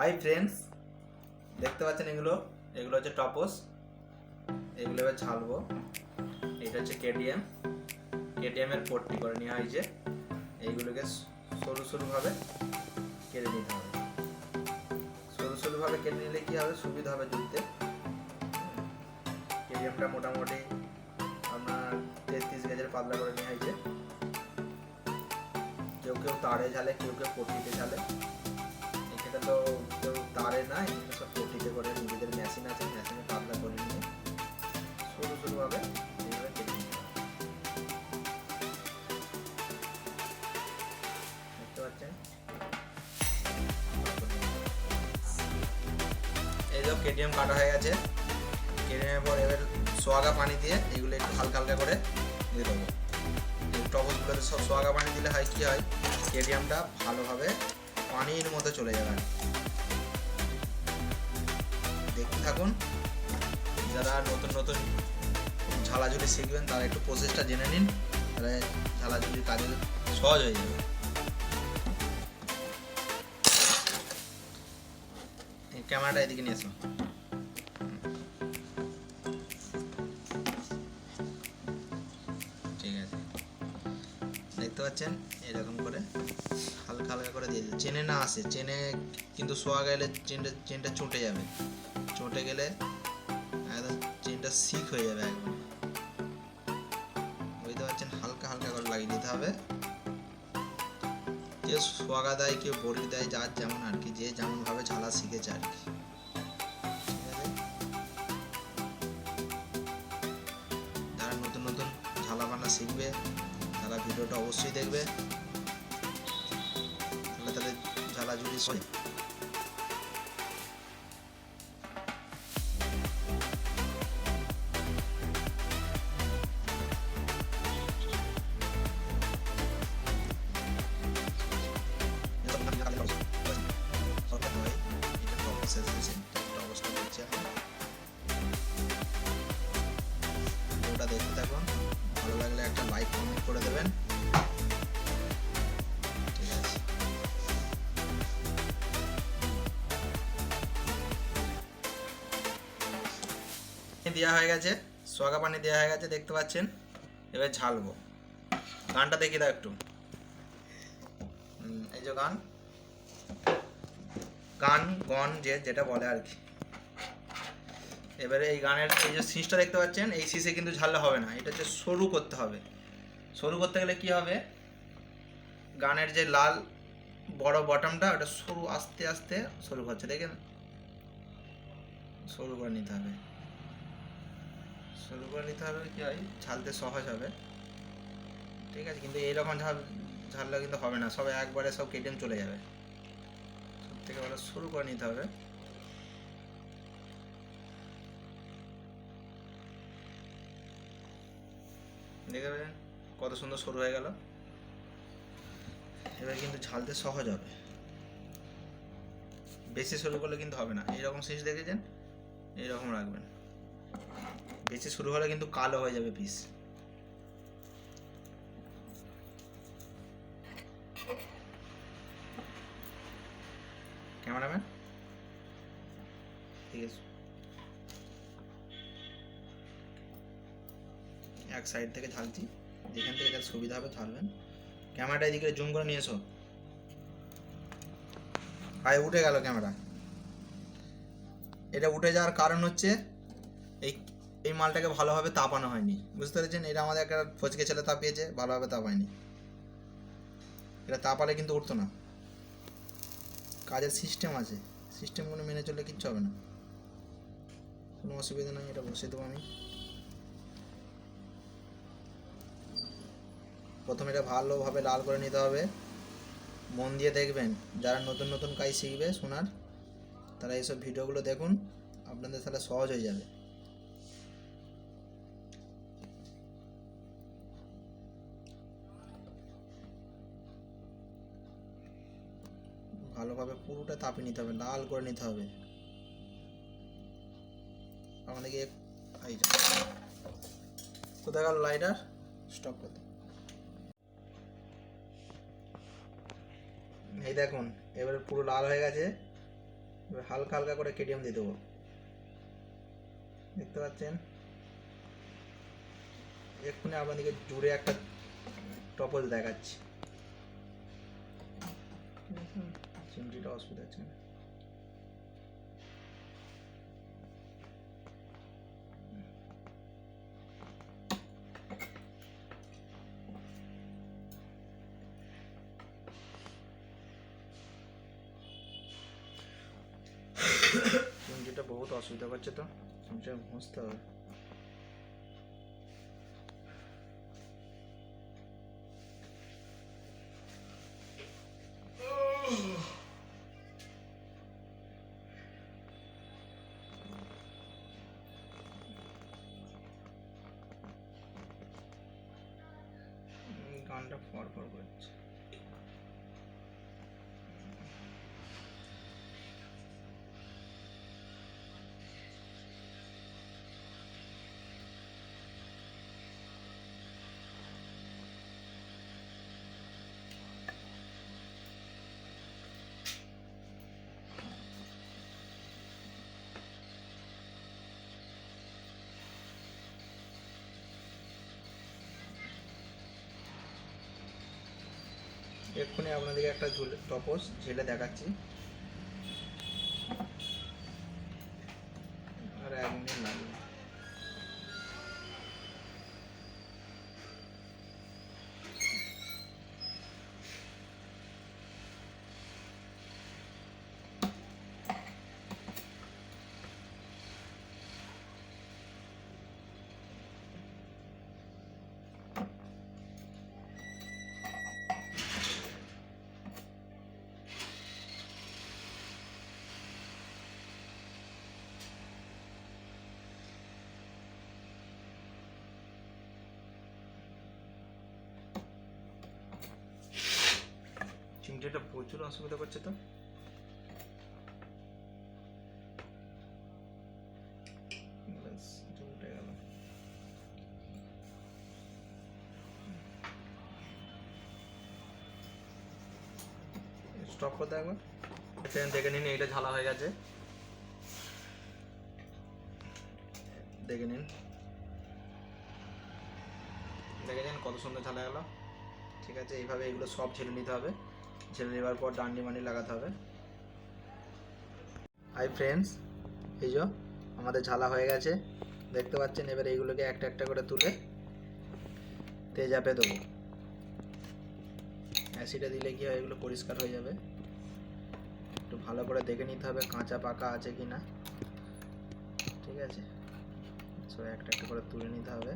Hi friends দেখতে পাচ্ছেন এগুলো? এগুলো হচ্ছে টপস, এগুলো এবার ঝালবো। এটা হচ্ছে কেটিএম এর পট্টি করে নেওয়া হয়েছে এইগুলোকে সরু সরুভাবে কেটে নিতে হবে। সরু সরুভাবে কেটে নিলে কি হবে? সুবিধা হবে জুড়তে কেটিএমটা মোটামুটি আপনার তেত্রিশ গেজের পাতলা করে নেওয়া হয়েছে কেউ কেউ তারে ঝালে, কেউ কেউ পট্টিতে ঝালে। তো কেউ তারে না এখানে সব পট্টিতে করে নিজেদের মেশিন আছে মেশিনে পাতলা করে নিয়ে সরু সরুভাবে এইভাবে কেটে এই যে কেটিএম কাটা হয়ে গেছে। কেটিএমের পর এবার সোয়াগা পানি দিয়ে এগুলো একটু হালকা হালকা করে দিয়ে দেবো। টপসগুলোতে সব সোয়াগা পানি দিলে হয় কি হয়? কেটিএমটা ভালোভাবে পানির মতো চলে যাবে আর দেখতে থাকুন, যারা নতুন নতুন ঝালাঝুলি শিখবেন, তারা একটু প্রসেসটা জেনে নিন, তাহলে ঝালাঝুলির কাজে সহজ হয়ে যাবে। ক্যামেরাটা এদিকে নিয়ে এসো পাচ্ছেন? এরকম করে হালকা হালকা করে দিয়ে দিতে চেনে না আসে, চেনে কিন্তু শোয়া গেলে চেনটা চেনটা চটে যাবে। চটে গেলে একদম চেনটা সিক হয়ে যাবে একদম। বুঝতে পারছেন? হালকা হালকা করে লাগিয়ে দিতে হবে। কেউ সোয়াগা দেয়, কেউ বড়ি দেয়, যার যেমন আর কি, যে যেমন ভাবে ঝালা শিখেছে আর কি। যারা নতুন নতুন ঝালা বানা শিখবে ভিডিওটা অবশ্যই দেখবে। তাহলে তাদের ঝালাঝুলি সহ দেওয়া হয়ে গেছে, সোয়াগা পানি দেওয়া হয়ে গেছে, দেখতে পাচ্ছেন? এবার ঝালবো। গানটা দেখি দাও একটু। এই যে গান। গান, গন, যে যেটা বলে আর কি। এবারে এই গানের এই যে শীষটা দেখতে পাচ্ছেন, এই শীষে কিন্তু ঝাললে হবে না। এটা হচ্ছে সরু করতে হবে। সরু করতে গেলে কি হবে? গানের যে লাল বড় বটমটা ওটা সরু আস্তে আস্তে সরু হচ্ছে দেখেন? সরু করে নিতে হবে। সরু করে নিতে হবে কি হয়? ঝালতে সহজ হবে। ঠিক আছে, কিন্তু এইরকম ঝাল ঝাললে কিন্তু হবে না। সব একবারে সব কেটিএম চলে যাবে। সব থেকে ভালো শুরু করে নিতে হবে। দেখে পেলেন কত সুন্দর শুরু হয়ে গেল। এবার কিন্তু ঝালতে সহজ হবে। বেশি শুরু করলে কিন্তু হবে না। এইরকম শীষ দেখেছেন? এইরকম রাখবেন। বেশি শুরু হলে কিন্তু কালো হয়ে যাবে পিস ক্যামেরাম্যান ঠিক আছে। এক সাইড থেকে ঝালছি যেখান থেকে যার সুবিধা হবে ঝালবেন ক্যামেরাটা এদিকে জুম করে নিয়ে এসো। আয় উঠে গেল ক্যামেরা এটা উঠে যাওয়ার কারণ হচ্ছে এই এই মালটাকে ভালোভাবে তাপানো হয়নি। বুঝতে পেরেছেন? এটা আমাদের একটা ফচকে ছেলে তাপিয়েছে, ভালোভাবে তাপায়নি। এটা তাপালে কিন্তু উঠতো না। কাজের সিস্টেম আছে। সিস্টেমগুলো মেনে চললে কিচ্ছু হবে না। কোনো অসুবিধা নেই, এটা বসে দেবো আমি। প্রথমে এটা ভালোভাবে লাল করে নিতে হবে। মন দিয়ে দেখবেন, যারা নতুন নতুন কাজ শিখবে শোনার তারা এইসব ভিডিওগুলো দেখুন। আপনাদের তাহলে সহজ হয়ে যাবে। ভালোভাবে পুরোটা তাপে নিতে হবে, লাল করে নিতে হবে। আমাদেরকে। কোথায় গেল লাইটার স্টপ করতে এই দেখুন, এবারে পুরো লাল হয়ে গেছে। এবার হালকা হালকা করে কেটিএম দিয়ে দেবো। দেখতে পাচ্ছেন? এক্ষুনি আপনাদেরকে জুড়ে একটা টপল দেখাচ্ছি। অসুবিধা হচ্ছে না চিমটিটা বহুত অসুবিধা করছে তো চিমটিটা ঘষতে হবে। উম, গানটা ফর ফর করছে। এক্ষুনি আপনাদেরকে একটা ঝুলে টপস ঝেলে দেখাচ্ছি। চিমটিটা প্রচুর অসুবিধা করছে তো। স্টপ করতে একবার। ট্রেন দেখে নিন, এইটা ঝালা হয়ে গেছে। দেখে নিন। দেখে নিন কত সুন্দর ঝালা গেল। ঠিক আছে, এইভাবে এগুলো সব ছেড়ে নিতে হবে। ছেলে নেওয়ার পর ডান্ডি মান্ডি লাগাতে হবে। হাই ফ্রেন্ডস এই যে আমাদের ঝালা হয়ে গেছে। দেখতে পাচ্ছেন, এবার এইগুলোকে একটা একটা করে তুলে তেজাপে দেবো। অ্যাসিডে দিলে কি হয়, এগুলো পরিষ্কার হয়ে যাবে। একটু ভালো করে দেখে নিতে হবে, কাঁচা পাকা আছে কি না ঠিক আছে? সো একটা একটা করে তুলে নিতে হবে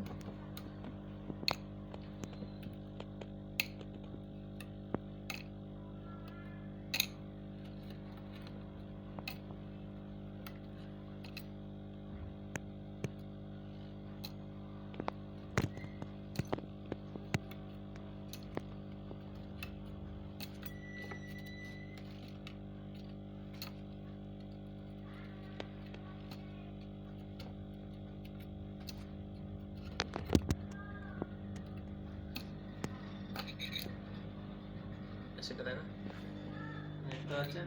সেটা দেখা দেখতে পাচ্ছেন